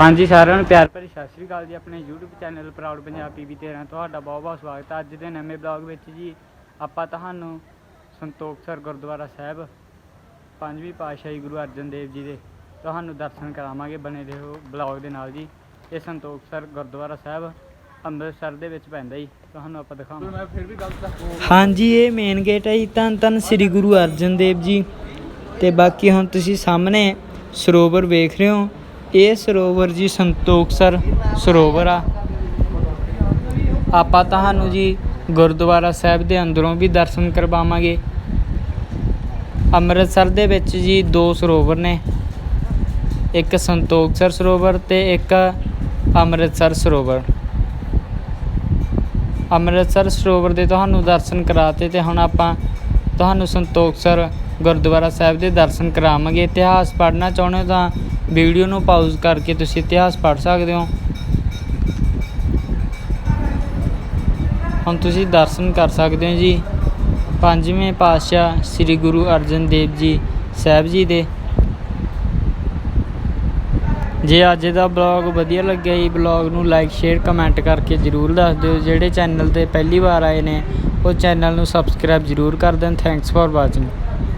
ਹਾਂਜੀ ਸਾਰਿਆਂ ਨੂੰ ਪਿਆਰ ਭਰੀ ਸਤਿ ਸ੍ਰੀ ਅਕਾਲ ਜੀ ਆਪਣੇ YouTube channel proud Punjab PV 13 ਤੁਹਾਡਾ ਬਹੁਤ ਬਹੁਤ ਸਵਾਗਤ ਹੈ। ਅੱਜ ਦੇ ਨਵੇਂ ਬਲੌਗ ਵਿੱਚ ਜੀ ਆਪਾਂ ਤੁਹਾਨੂੰ ਸੰਤੋਖਸਰ ਗੁਰਦੁਆਰਾ ਸਾਹਿਬ ਪੰਜਵੀਂ ਪਾਤਸ਼ਾਹੀ ਗੁਰੂ ਅਰਜਨ ਦੇਵ ਜੀ ਦੇ ਤੁਹਾਨੂੰ ਦਰਸ਼ਨ ਕਰਾਵਾਂਗੇ ਬਣੇ ਰਹੋ ਬਲੌਗ ਦੇ ਨਾਲ ਜੀ। ਇਹ ਸੰਤੋਖਸਰ ਗੁਰਦੁਆਰਾ ਸਾਹਿਬ ਅੰਮ੍ਰਿਤਸਰ ਦੇ ਵਿੱਚ ਪੈਂਦਾ ਜੀ ਤੁਹਾਨੂੰ ਆਪਾਂ ਦਿਖਾਵਾਂਗੇ। ਮੈਂ ਫਿਰ ਵੀ ਗਲਤ ਹਾਂਜੀ ਇਹ ਮੇਨ ਗੇਟ ਹੈ ਜੀ ਧੰਨ ਧੰਨ ਸ੍ਰੀ ਗੁਰੂ ਅਰਜਨ ਦੇਵ ਜੀ। ਤੇ ਬਾਕੀ ਹੁਣ ਤੁਸੀਂ ਸਾਹਮਣੇ ਸਰੋਵਰ ਵੇਖ ਰਹੇ ਹੋ। ਇਹ ਸਰੋਵਰ ਜੀ ਸੰਤੋਖਸਰ ਸਰੋਵਰ ਆ। ਆਪਾਂ ਤੁਹਾਨੂੰ ਜੀ ਗੁਰਦੁਆਰਾ ਸਾਹਿਬ ਦੇ ਅੰਦਰੋਂ ਵੀ ਦਰਸ਼ਨ ਕਰਵਾਵਾਂਗੇ। ਅੰਮ੍ਰਿਤਸਰ ਦੇ ਵਿੱਚ ਜੀ ਦੋ ਸਰੋਵਰ ਨੇ। ਇੱਕ ਸੰਤੋਖਸਰ ਸਰੋਵਰ ਤੇ ਇੱਕ ਅੰਮ੍ਰਿਤਸਰ ਸਰੋਵਰ। ਅੰਮ੍ਰਿਤਸਰ ਸਰੋਵਰ ਦੇ ਤੁਹਾਨੂੰ ਦਰਸ਼ਨ ਕਰਾਤੇ ਤੇ ਹੁਣ ਆਪਾਂ ਤੁਹਾਨੂੰ ਸੰਤੋਖਸਰ ਗੁਰਦੁਆਰਾ ਸਾਹਿਬ ਦੇ ਦਰਸ਼ਨ ਕਰਾਵਾਂਗੇ। ਇਤਿਹਾਸ ਪੜ੍ਹਨਾ ਚਾਹੁੰਦੇ ਹੋ ਤਾਂ ਵੀਡੀਓ ਨੂੰ ਪਾਊਜ਼ ਕਰਕੇ ਤੁਸੀਂ ਇਤਿਹਾਸ ਪੜ੍ਹ ਸਕਦੇ ਹੋ। ਹੁਣ ਤੁਸੀਂ ਦਰਸ਼ਨ ਕਰ ਸਕਦੇ ਹੋ ਜੀ। ਪੰਜਵੇਂ ਪਾਤਸ਼ਾਹ ਸ੍ਰੀ ਗੁਰੂ ਅਰਜਨ ਦੇਵ ਜੀ ਸਾਹਿਬ ਜੀ ਦੇ। ਜੇ ਅੱਜ ਦਾ ਬਲੌਗ ਵਧੀਆ ਲੱਗਿਆ ਜੀ ਬਲੌਗ ਨੂੰ ਲਾਈਕ ਸ਼ੇਅਰ ਕਮੈਂਟ ਕਰਕੇ ਜਰੂਰ ਦੱਸ ਦਿਓ। ਜਿਹੜੇ ਚੈਨਲ ਤੇ ਪਹਿਲੀ ਵਾਰ ਆਏ ਨੇ, ਉਹ ਚੈਨਲ ਨੂੰ ਸਬਸਕ੍ਰਾਈਬ ਜਰੂਰ ਕਰ ਦੇਣ। Thanks for watching